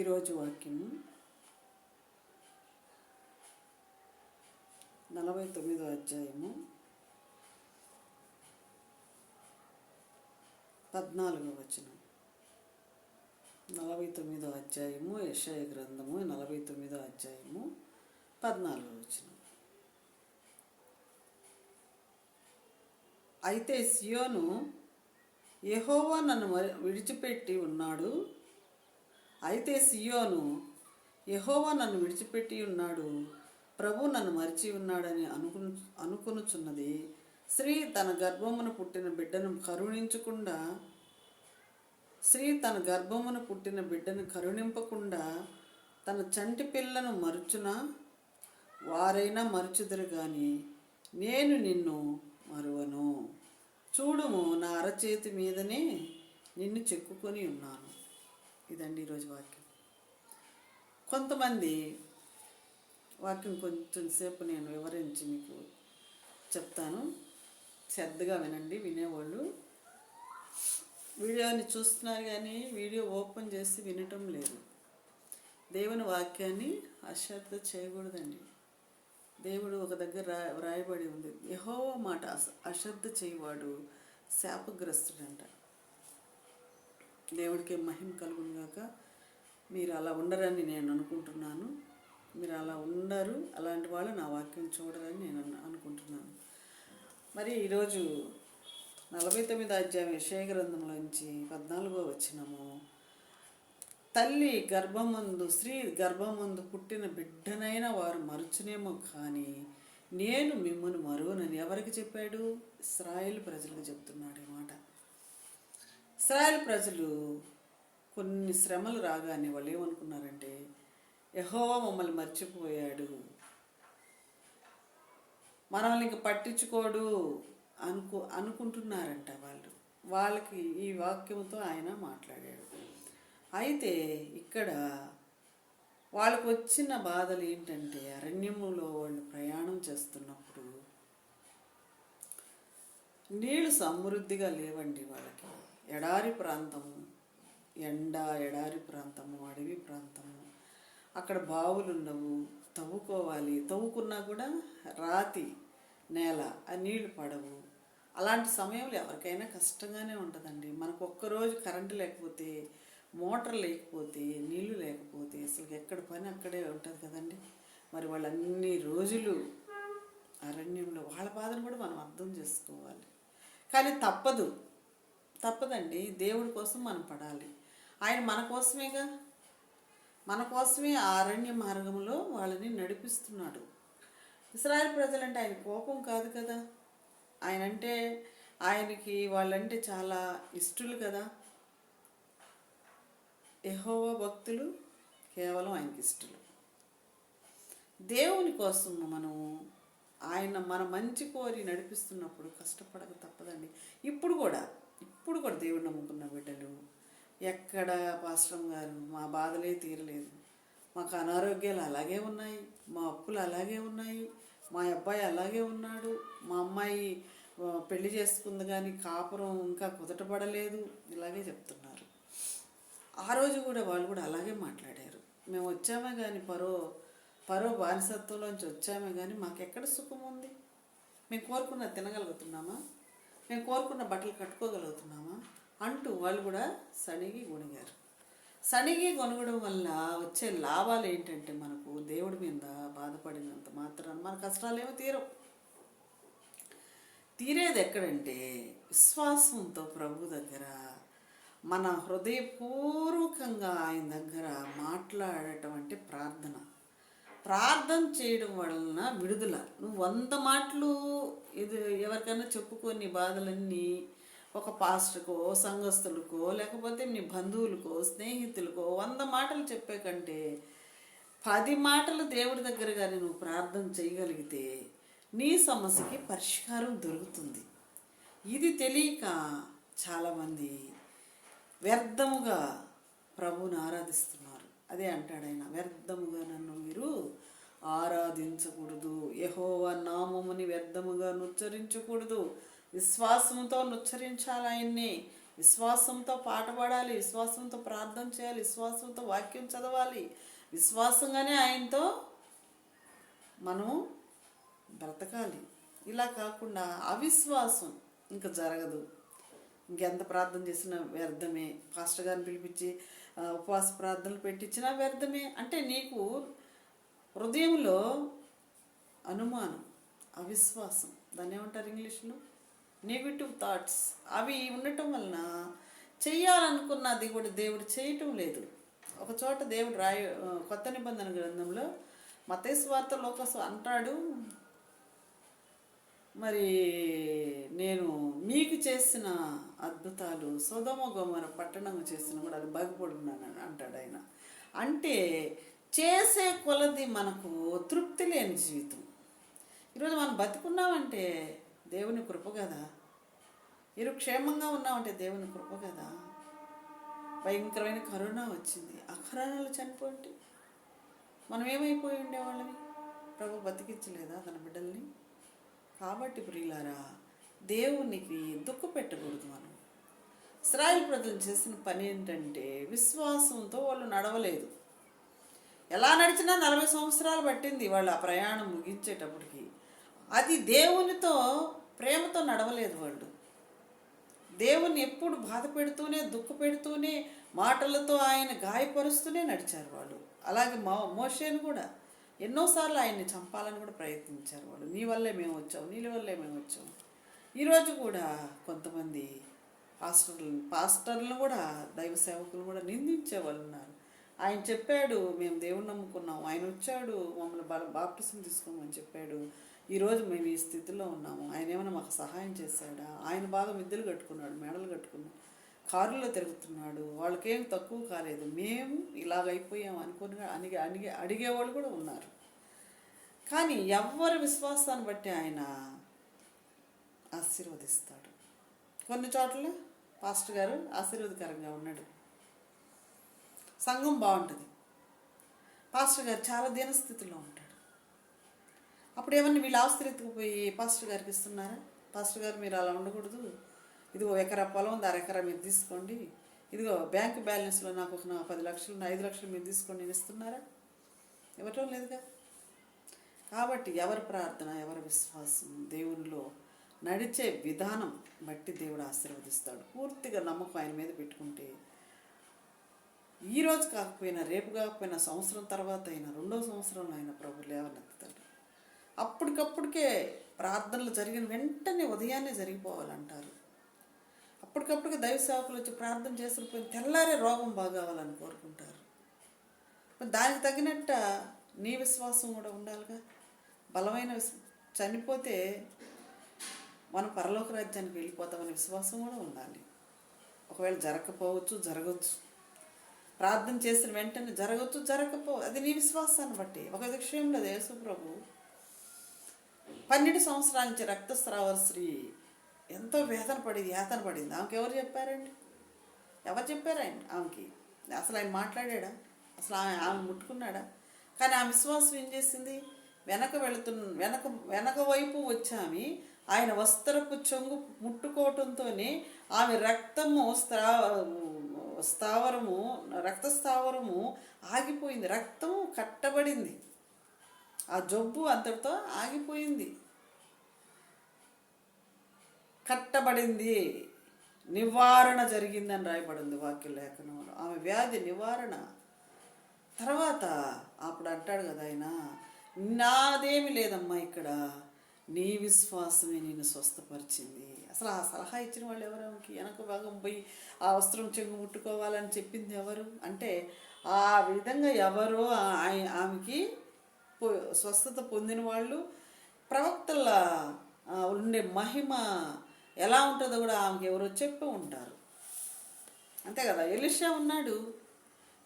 ఈరోజు వాక్యము నలభై తొమ్మిదో అధ్యాయము పద్నాలుగో వచనం. నలభై తొమ్మిదో అధ్యాయము యశాయ గ్రంథము నలభై తొమ్మిదో అధ్యాయము పద్నాలుగో వచనం. అయితే సియోను యహోవా నన్ను విడిచిపెట్టి ఉన్నాడు. అయితే సియోను యహోవా నన్ను విడిచిపెట్టి ఉన్నాడు ప్రభు నన్ను మరిచి ఉన్నాడని అనుకు అనుకునుచున్నది. స్త్రీ తన గర్భమున పుట్టిన బిడ్డను కరుణించకుండా స్త్రీ తన గర్భమున పుట్టిన బిడ్డను కరుణింపకుండా తన చంటి పిల్లను మరుచునా? వారైనా మరుచుదురు కానీ నేను నిన్ను మరువను. చూడుము నా అరచేతి మీదనే నిన్ను చెక్కుకొని ఉన్నాను. ఇదండి ఈరోజు వాక్యం. కొంతమంది వాక్యం కొంచెం సేపు నేను వివరించి మీకు చెప్తాను. శ్రద్ధగా వినండి వినేవాళ్ళు. వీడియోని చూస్తున్నారు కానీ వీడియో ఓపెన్ చేసి వినటం లేదు. దేవుని వాక్యాన్ని అశ్రద్ధ చేయకూడదండి. దేవుడు ఒక దగ్గర రా వ్రాయబడి ఉంది. యహో మాట అశ్రద్ధ చేయవాడు శాపగ్రస్తుడంట. దేవుడికి మహిమ కలుగును గాక. మీరు అలా ఉండరని నేను అనుకుంటున్నాను. మీరు అలా ఉండరు. అలాంటి వాళ్ళు నా వాక్యం చూడరని నేను అనుకుంటున్నాను. మరి ఈరోజు నలభై తొమ్మిది అధ్యాయం విషయ గ్రంథంలోంచి పద్నాలుగో వచ్చినము తల్లి గర్భమందు స్త్రీ గర్భమందు పుట్టిన బిడ్డనైనా వారు మరుచునేమో కానీ నేను మిమ్మల్ని మరువనని ఎవరికి చెప్పాడు? ఇస్రాయిల్ ప్రజలకు చెప్తున్నాడు ఈ మాట. ఇస్రాయల్ ప్రజలు కొన్ని శ్రమలు రాగానే వాళ్ళు ఏమనుకున్నారంటే యహోవా మమ్మల్ని మర్చిపోయాడు. మనల్ని ఇంక పట్టించుకోడు అనుకో అనుకుంటున్నారంట వాళ్ళు. వాళ్ళకి ఈ వాక్యంతో ఆయన మాట్లాడాడు. అయితే ఇక్కడ వాళ్ళకు వచ్చిన బాధలు ఏంటంటే అరణ్యములో వాళ్ళు ప్రయాణం చేస్తున్నప్పుడు నీళ్ళు సమృద్ధిగా లేవండి వాళ్ళకి. ఎడారి ప్రాంతము ఎండ ఎడారి ప్రాంతము అడవి ప్రాంతము. అక్కడ బావులు ఉండవు తవ్వుకోవాలి. తవ్వుకున్నా కూడా రాతి నేల ఆ నీళ్ళు పడవు. అలాంటి సమయంలో ఎవరికైనా కష్టంగానే ఉంటుందండి. మనకు ఒక్కరోజు కరెంటు లేకపోతే మోటార్ లేకపోతే నీళ్ళు లేకపోతే అసలు ఎక్కడ పని అక్కడే ఉంటుంది కదండి. మరి వాళ్ళు అన్ని రోజులు అరణ్యంలో వాళ్ళ బాధను కూడా మనం అర్థం చేసుకోవాలి. కానీ తప్పదు. తప్పదండి. దేవుడి కోసం మనం పడాలి. ఆయన మన కోసమేగా? మన కోసమే ఆ అరణ్య మార్గంలో వాళ్ళని నడిపిస్తున్నాడు. ఇస్రాయల్ ప్రజలంటే ఆయన కోపం కాదు కదా? ఆయన అంటే ఆయనకి వాళ్ళంటే చాలా ఇష్టలు కదా? యెహోవా భక్తులు కేవలం ఆయనకి ఇష్టలు. దేవుని కోసం మనము ఆయన మన మంచి కోరి నడిపిస్తున్నప్పుడు కష్టపడక తప్పదండి. ఇప్పుడు కూడా ఇప్పుడు కూడా దేవుడు నమ్ముకున్న బిడ్డలు. ఎక్కడ పాశ్రం గారు మా బాధలే తీరలేదు. మాకు అనారోగ్యాలు అలాగే ఉన్నాయి మా అప్పులు అలాగే ఉన్నాయి మా అబ్బాయి అలాగే ఉన్నాడు మా అమ్మాయి పెళ్ళి చేసుకుంది కానీ కాపురం ఇంకా కుదటపడలేదు ఇలాగే చెప్తున్నారు. ఆ రోజు కూడా వాళ్ళు కూడా అలాగే మాట్లాడారు. మేము వచ్చామే కానీ పరో పరో బానిసత్వంలోంచి వచ్చామే కానీ మాకు ఎక్కడ సుఖం ఉంది? మేము కోరుకున్న తినగలుగుతున్నామా? మేము కోరుకున్న బట్టలు కట్టుకోగలుగుతున్నామా? అంటూ వాళ్ళు కూడా సణిగి గొణిగారు సణిగి గొనగడం వల్ల వచ్చే లాభాలు ఏంటంటే మనకు దేవుడి మీద బాధపడినంత మాత్రాన మన కష్టాలేమో తీరవు. తీరేది ఎక్కడంటే విశ్వాసంతో ప్రభు దగ్గర మన హృదయపూర్వకంగా ఆయన దగ్గర మాట్లాడటం అంటే ప్రార్థన. ప్రార్థన చేయడం వలన విడుదల. నువ్వు వంద మాటలు ఇది ఎవరికైనా చెప్పుకొని బాధలన్నీ ఒక పాస్టర్కో సంఘస్థులకో లేకపోతే నీ బంధువులకో స్నేహితులకో వంద మాటలు చెప్పే కంటే పది మాటలు దేవుడి దగ్గర కానీ నువ్వు ప్రార్థన చేయగలిగితే నీ సమస్యకి పరిష్కారం దొరుకుతుంది. ఇది తెలియక చాలామంది వ్యర్థముగా ప్రభువుని ఆరాధిస్తున్నారు. అదే అంటాడు ఆయన వ్యర్థముగా నన్ను మీరు ఆరాధించకూడదు. యహోవ నామముని వ్యర్థముగా నుచ్చరించకూడదు. విశ్వాసంతో నుచ్చరించాలి ఆయన్ని. విశ్వాసంతో పాట పాడాలి విశ్వాసంతో ప్రార్థన చేయాలి విశ్వాసంతో వాక్యం చదవాలి. విశ్వాసంగానే ఆయనతో మనం బ్రతకాలి. ఇలా కాకుండా అవిశ్వాసం ఇంకా జరగదు. ఇంకెంత ప్రార్థన చేసినా వ్యర్థమే. పాస్టర్ గారిని పిలిపించి ఉపవాస ప్రార్థనలు పెట్టించినా వ్యర్థమే. అంటే నీకు హృదయంలో అనుమానం అవిశ్వాసం దాన్ని ఏమంటారు ఇంగ్లీష్లో? నెగిటివ్ థాట్స్ అవి ఉండటం వలన చెయ్యాలనుకున్నది కూడా దేవుడు చేయటం లేదు. ఒక చోట దేవుడు రాయ కొత్త నిబంధన గ్రంథంలో మతేశ్వార్త లోకసు అంటాడు మరి నేను మీకు చేసిన అద్భుతాలు సుధమ గోమర పట్టణం చేసిన కూడా అది బాగుపడున్నాను అంటాడు ఆయన. అంటే చేసే కొలది మనకు తృప్తి లేని జీవితం. ఈరోజు మనం బతుకున్నామంటే దేవుని కృప కదా? ఈరోజు క్షేమంగా ఉన్నామంటే దేవుని కృప కదా? భయంకరమైన కరోనా వచ్చింది. ఆ కరోనాలో చనిపోయింటే మనం ఏమైపోయి ఉండేవాళ్ళని ప్రభు బతికించలేదా తన బిడ్డల్ని? కాబట్టి ప్రియులారా దేవునికి దుఃఖ పెట్టకూడదు మనం. ఇస్రాయిల్ ప్రజలు చేసిన పని ఏంటంటే విశ్వాసంతో వాళ్ళు నడవలేదు. ఎలా నడిచినా నలభై సంవత్సరాలు పట్టింది వాళ్ళు ఆ ప్రయాణం ముగించేటప్పటికి. అది దేవునితో ప్రేమతో నడవలేదు వాళ్ళు. దేవుని ఎప్పుడు బాధ పెడుతూనే దుఃఖ పెడుతూనే మాటలతో ఆయన గాయపరుస్తూనే నడిచారు వాళ్ళు. అలాగే మో మోషేను కూడా. ఎన్నోసార్లు ఆయన్ని చంపాలని కూడా ప్రయత్నించారు వాళ్ళు. నీ వల్లే మేము వచ్చాం నీ వల్లే మేము వచ్చాం. ఈరోజు కూడా కొంతమంది పాస్టర్లు పాస్టర్లను కూడా దైవ సేవకులు కూడా నిందించే వాళ్ళు ఉన్నారు. ఆయన చెప్పాడు మేము దేవుని నమ్ముకున్నాం. ఆయన వచ్చాడు మమ్మల్ని బల బాప్టిసం తీసుకోమని చెప్పాడు. ఈరోజు మేము ఈ స్థితిలో ఉన్నాము. ఆయన ఏమైనా మాకు సహాయం చేశాడా? ఆయన బాగా మిద్దెలు కట్టుకున్నాడు మెడలు కట్టుకున్నాడు. కారులో తిరుగుతున్నాడు వాళ్ళకేం తక్కువ కాలేదు. మేము ఇలాగైపోయాం అనుకుని అనిగే అడిగే అడిగేవాళ్ళు కూడా ఉన్నారు. కానీ ఎవరి విశ్వాసాన్ని బట్టి ఆయన ఆశీర్వదిస్తాడు. కొన్ని చోట్ల పాస్టర్ గారు ఆశీర్వాదకరంగా ఉన్నాడు. సంఘం బాగుంటుంది. పాస్టర్ గారు చాలా దీనస్థితిలో ఉంటాడు. అప్పుడు ఏమన్నా వీళ్ళు ఆస్తులు ఎత్తుకుపోయి పాస్టర్ గారికి ఇస్తున్నారా? పాస్టర్ గారు మీరు అలా ఉండకూడదు. ఇదిగో ఎకరా పొలం ఉంది అర ఎకరా మీరు తీసుకోండి. ఇదిగో బ్యాంక్ బ్యాలెన్స్లో నాకు ఒక నా పది లక్షలు ఐదు లక్షలు మీరు తీసుకోండి నేను ఇస్తున్నారా? ఇవ్వటం లేదుగా? కాబట్టి ఎవరి ప్రార్థన ఎవరి విశ్వాసం దేవునిలో నడిచే విధానం బట్టి దేవుడు ఆశీర్వదిస్తాడు. పూర్తిగా నమ్మకం ఆయన మీద పెట్టుకుంటే ఈరోజు కాకపోయినా రేపు కాకపోయినా సంవత్సరం తర్వాత అయినా రెండో సంవత్సరంలో అయినా ప్రభు లేవనెత్తుతాడు. అప్పటికప్పటికే ప్రార్థనలు జరిగిన వెంటనే ఉదయాన్నే జరిగిపోవాలంటారు. అప్పటికప్పటికి దైవ సేవకులు వచ్చి ప్రార్థన చేసిన పోయి తెల్లారే రోగం బాగావాలని కోరుకుంటారు. దానికి తగినట్ట నీ విశ్వాసం కూడా ఉండాలిగా. బలమైన చనిపోతే మనం పరలోక రాజ్యానికి వెళ్ళిపోతామనే విశ్వాసం కూడా ఉండాలి. ఒకవేళ జరగకపోవచ్చు జరగవచ్చు ప్రార్థన చేసిన వెంటనే జరగవచ్చు జరగకపో అది నీ విశ్వాసాన్ని బట్టి. ఒక విషయంలో దేశప్రభు పన్నెండు సంవత్సరాల నుంచి రక్తస్రావ స్త్రీ ఎంతో వేదన పడింది యాతన పడింది. ఆమెకి ఎవరు చెప్పారండి? ఎవరు చెప్పారు ఆయన ఆమెకి? అసలు ఆయన మాట్లాడా అసలు ఆమె ఆమె ముట్టుకున్నాడా? కానీ ఆ విశ్వాసం ఏం చేసింది? వెనక వెళుతున్న వెనక వెనక వైపు వచ్చామి. ఆయన వస్త్రపు చొంగు ముట్టుకోవటంతోనే ఆమె రక్తము స్త్రా స్థావరము రక్తస్థావరము ఆగిపోయింది. రక్తము కట్టబడింది. ఆ జబ్బు అంతటితో ఆగిపోయింది. కట్టబడింది. నివారణ జరిగిందని రాయబడింది వాక్య లేఖనంలో. ఆమె వ్యాధి నివారణ. తర్వాత అప్పుడు అంటాడు కదా ఆయన నాదేమి లేదమ్మా ఇక్కడ. నీ విశ్వాసమే నేను స్వస్థపరిచింది. అసలు ఆ సలహా ఇచ్చిన వాళ్ళు ఎవరు? ఆమెకి వెనక భాగం పోయి ఆ వస్త్రం చెంగు ముట్టుకోవాలని చెప్పింది ఎవరు? అంటే ఆ విధంగా ఎవరో ఆమెకి స్వస్థత పొందిన వాళ్ళు ప్రవక్తల ఉండే మహిమ ఎలా ఉంటుందో కూడా ఆమెకి ఎవరో చెప్పి ఉంటారు. అంతే కదా? ఎలిషా ఉన్నాడు.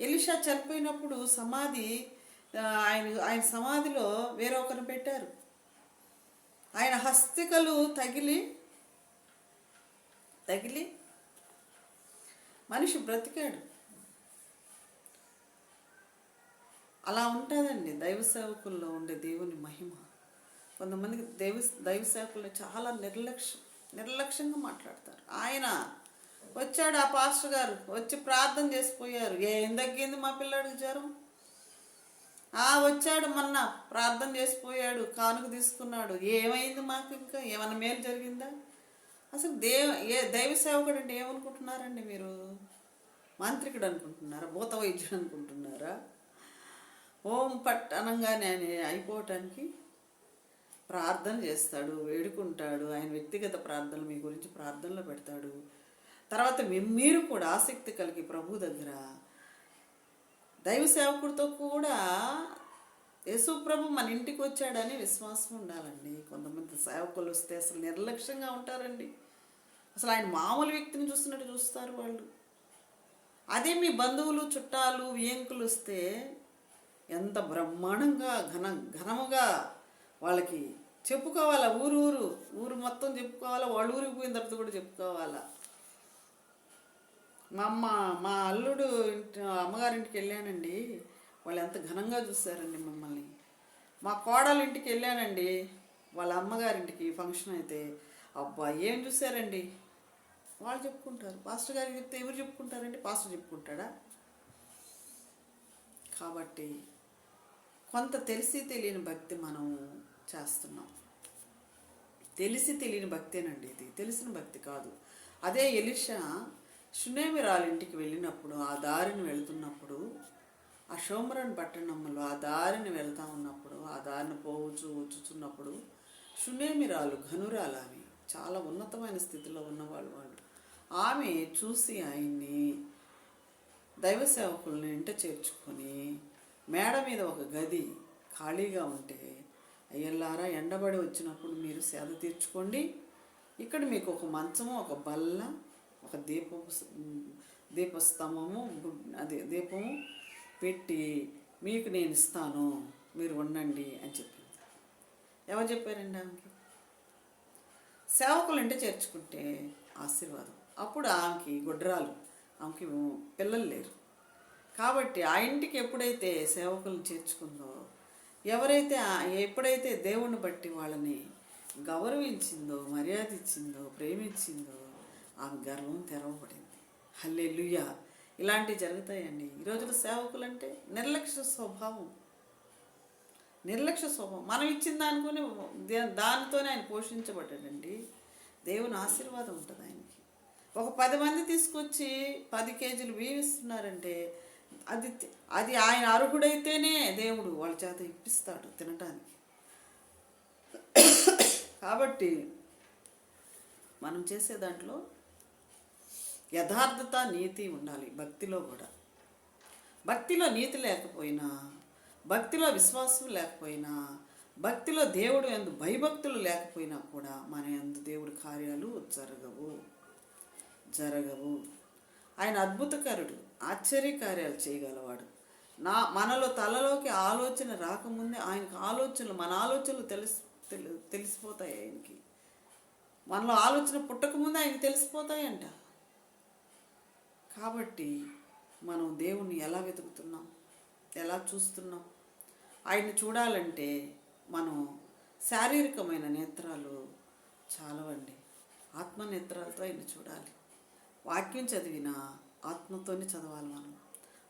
ఎలిషా చనిపోయినప్పుడు సమాధి ఆయన ఆయన సమాధిలో వేరొకరిని పెట్టారు. ఆయన హస్తికలు తగిలి తగిలి మనిషి బ్రతికాడు. అలా ఉంటుందండి. దైవ సేవకుల్లో ఉండే దేవుని మహిమ. కొంతమందికి దైవ దైవ సేవకుల్లో చాలా నిర్లక్ష్యం. నిర్లక్ష్యంగా మాట్లాడతారు. ఆయన వచ్చాడు ఆ పాస్టర్ గారు వచ్చి ప్రార్థన చేసిపోయారు. ఏం తగ్గింది మా పిల్లాడికి జ్వరం? ఆ వచ్చాడు మొన్న ప్రార్థన చేసిపోయాడు కానుక తీసుకున్నాడు. ఏమైంది మాకు ఇంకా? ఏమన్నా మేలు జరిగిందా? అసలు దేవ ఏ దైవ సేవకుడు అంటే ఏమనుకుంటున్నారండి మీరు? మాంత్రికుడు అనుకుంటున్నారా? భూత వైద్యుడు అనుకుంటున్నారా? ఓం పట్ అనగానే అయిపోవటానికి ప్రార్థన చేస్తాడు వేడుకుంటాడు ఆయన వ్యక్తిగత ప్రార్థనలు మీ గురించి ప్రార్థనలో పెడతాడు. తర్వాత మీరు కూడా ఆసక్తి కలిగి ప్రభు దగ్గర దైవ సేవకుడితో కూడా యేసు మన ఇంటికి వచ్చాడని విశ్వాసం ఉండాలండి. కొంతమంది సేవకులు వస్తే అసలు నిర్లక్ష్యంగా ఉంటారండి. అసలు ఆయన మామూలు వ్యక్తిని చూస్తున్నట్టు చూస్తారు వాళ్ళు. అదే మీ బంధువులు చుట్టాలు వియంకులు వస్తే ఎంత బ్రహ్మాండంగా ఘన ఘనముగా వాళ్ళకి చెప్పుకోవాలా ఊరు ఊరు. ఊరు మొత్తం చెప్పుకోవాలా వాళ్ళ ఊరికి పోయిన తర్వాత కూడా చెప్పుకోవాలా. మా అమ్మ మా అల్లుడు ఇంటి అమ్మగారింటికి వెళ్ళానండి. వాళ్ళు ఎంత ఘనంగా చూశారండి మమ్మల్ని. మా కోడలు ఇంటికి వెళ్ళానండి. వాళ్ళ అమ్మగారింటికి ఫంక్షన్ అయితే. అబ్బా ఏం చూశారండి వాళ్ళు చెప్పుకుంటారు. పాస్టర్ గారికి చెప్తే ఎవరు చెప్పుకుంటారండి? పాస్టర్ చెప్పుకుంటాడా? కాబట్టి కొంత తెలిసి తెలియని భక్తి మనం చేస్తున్నాం. తెలిసి తెలియని భక్తేనండి ఇది. తెలిసిన భక్తి కాదు. అదే ఎలిషా సునేమిరాల ఇంటికి వెళ్ళినప్పుడు ఆ దారిని వెళ్తున్నప్పుడు ఆ షోమరన్ పట్టణంలో ఆ దారిని వెళ్తా ఉన్నప్పుడు ఆ దారిని పోవచ్చు వచ్చుచున్నప్పుడు సునేమిరాలు ఘనురాలు ఆమె చాలా ఉన్నతమైన స్థితిలో ఉన్నవాళ్ళు వాళ్ళు. ఆమె చూసి ఆయన్ని దైవ సేవకులను ఇంట చేర్చుకొని మేడ మీద ఒక గది ఖాళీగా ఉంటే అయ్యల్లారా ఎండబడి వచ్చినప్పుడు మీరు సేద తీర్చుకోండి. ఇక్కడ మీకు ఒక మంచము ఒక బల్ల ఒక దీప దీపస్తంభము అదే దీపము పెట్టి మీకు నేను ఇస్తాను మీరు ఉండండి అని చెప్పింది. ఎవరు చెప్పారండి ఆమెకి? సేవకులు ఇంటి చేర్చుకుంటే ఆశీర్వాదం. అప్పుడు ఆమెకి గుడ్రాలు ఆమెకి పిల్లలు లేరు. కాబట్టి ఆ ఇంటికి ఎప్పుడైతే సేవకులను చేర్చుకుందో ఎవరైతే ఎప్పుడైతే దేవుణ్ణి బట్టి వాళ్ళని గౌరవించిందో మర్యాద ఇచ్చిందో ప్రేమించిందో ఆమె గర్వం తెరవబడింది. హల్లెలూయా. ఇలాంటివి జరుగుతాయండి. ఈ రోజున సేవకులు అంటే నిర్లక్ష్య స్వభావం. నిర్లక్ష్య స్వభావం. మనం ఇచ్చిన దానికొని దానితోనే ఆయన పోషించబడ్డాడండి. దేవుని ఆశీర్వాదం ఉంటుంది ఆయనకి. ఒక పది మంది తీసుకొచ్చి పది కేజీలు వీవిస్తున్నారంటే అది అది ఆయన అర్హుడైతేనే దేవుడు వాళ్ళ చేత ఇప్పిస్తాడు తినటానికి. కాబట్టి మనం చేసే దాంట్లో యథార్థత నీతి ఉండాలి భక్తిలో కూడా. భక్తిలో నీతి లేకపోయినా భక్తిలో విశ్వాసం లేకపోయినా భక్తిలో దేవుడు ఎందు భయభక్తులు లేకపోయినా కూడా మన ఎందు దేవుడి కార్యాలు జరగవు. జరగవు. ఆయన అద్భుతకరుడు. ఆశ్చర్య కార్యాలు చేయగలవాడు. నా మనలో తలలోకి ఆలోచన రాకముందే ఆయనకు ఆలోచనలు మన ఆలోచనలు తెలిసి తెలి- తెలిసిపోతాయి ఆయనకి. మనలో ఆలోచన పుట్టకముందే ఆయనకి తెలిసిపోతాయంట. కాబట్టి మనం దేవుణ్ణి ఎలా వెతుకుతున్నాం? ఎలా చూస్తున్నాం? ఆయన్ని చూడాలంటే మనం శారీరకమైన నేత్రాలు చాలవండి. ఆత్మ నేత్రాలతో ఆయన చూడాలి. వాక్యం చదివినా ఆత్మతోనే చదవాలి మనం.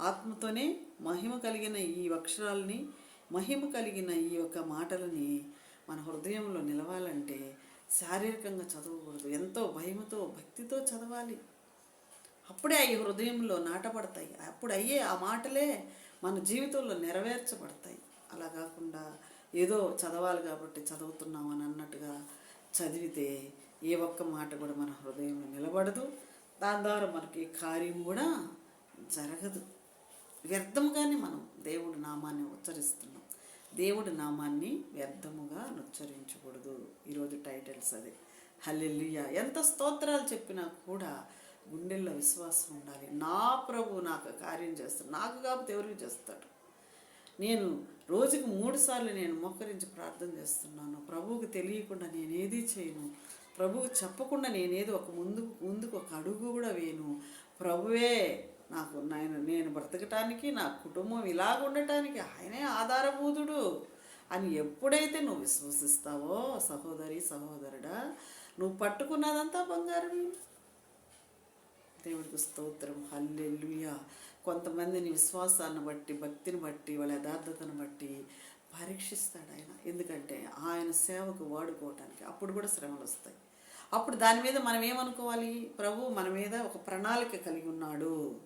ఆత్మతోనే మహిమ కలిగిన ఈ అక్షరాలని మహిమ కలిగిన ఈ యొక్క మాటలని మన హృదయంలో నిలవాలంటే శారీరకంగా చదవకూడదు. ఎంతో భయముతో భక్తితో చదవాలి. అప్పుడే అవి హృదయంలో నాటపడతాయి అప్పుడు అయ్యే ఆ మాటలే మన జీవితంలో నెరవేర్చబడతాయి. అలా కాకుండా ఏదో చదవాలి కాబట్టి చదువుతున్నాం అని అన్నట్టుగా చదివితే ఏ ఒక్క మాట కూడా మన హృదయంలో నిలబడదు. దాని ద్వారా మనకి కార్యం కూడా జరగదు. వ్యర్థముగానే మనం దేవుడి నామాన్ని ఉచ్చరిస్తున్నాం. దేవుడి నామాన్ని వ్యర్థముగా ఉచ్చరించకూడదు. ఈరోజు టైటిల్స్ అదే. హల్లెల్లుయ ఎంత స్తోత్రాలు చెప్పినా కూడా గుండెల్లో విశ్వాసం ఉండాలి. నా ప్రభు నాకు కార్యం చేస్తాడు. నాకు కాకపోతే ఎవరికి చేస్తాడు? నేను రోజుకి మూడు సార్లు నేను మోకరించి ప్రార్థన చేస్తున్నాను. ప్రభువుకి తెలియకుండా నేనేది చేయను? ప్రభువు చెప్పకుండా నేనేది ఒక ముందు ముందుకు ఒక అడుగు కూడా వేయను. ప్రభువే నాకు నేను నేను బ్రతకటానికి నా కుటుంబం ఇలాగ ఉండటానికి ఆయనే ఆధారభూతుడు అని ఎప్పుడైతే నువ్వు విశ్వసిస్తావో సహోదరి సహోదరుడా నువ్వు పట్టుకున్నదంతా బంగారం. దేవుడికి స్తోత్రం. హల్లెలూయా. కొంతమందిని విశ్వాసాన్ని బట్టి భక్తిని బట్టి వాళ్ళ యథార్థతను బట్టి పరీక్షిస్తాడు ఆయన. ఎందుకంటే ఆయన సేవకు వాడుకోవటానికి అప్పుడు కూడా శ్రమలు వస్తాయి. అప్పుడు దాని మీద మనం ఏమనుకోవాలి? ప్రభు మన మీద ఒక ప్రణాళిక కలిగి ఉన్నాడు.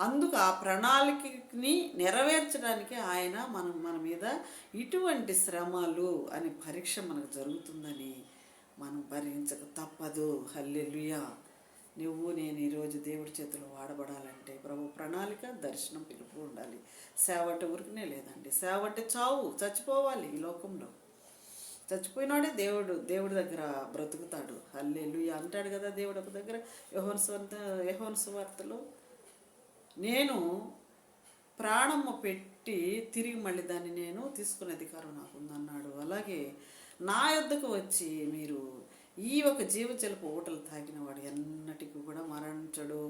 అందుకు ఆ ప్రణాళికని నెరవేర్చడానికి ఆయన మనం మన మీద ఇటువంటి శ్రమలు అనే పరీక్ష మనకు జరుగుతుందని మనం భరించక తప్పదు. హల్లెలుయా. నువ్వు నేను ఈరోజు దేవుడి చేతిలో వాడబడాలంటే ప్రభు ప్రణాళిక దర్శనం పిలుపు ఉండాలి. సేవంటే ఊరికనే లేదండి. సేవంటే చావు చచ్చిపోవాలి ఈ లోకంలో. చచ్చిపోయినాడే దేవుడు దేవుడి దగ్గర బ్రతుకుతాడు. హల్లెలు అంటాడు కదా దేవుడు ఒక దగ్గర యహోన్ స్వంత యహోన్ సువార్తలో నేను ప్రాణము పెట్టి తిరిగి మళ్ళీ దాన్ని నేను తీసుకునే అధికారం నాకు ఉందన్నాడు. అలాగే నా యొద్దకు వచ్చి మీరు ఈ ఒక జీవజలపు ఊటలు తాగిన వాడు ఎన్నటికీ కూడా మరణించడు.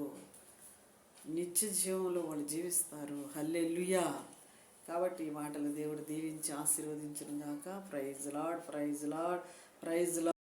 నిత్య జీవంలో వాళ్ళు జీవిస్తారు. హల్లెలుయా! కాబట్టి ఈ మాటలు దేవుడు దీవించి ఆశీర్వదించడం గాక. Praise Lord praise Lord praise Lord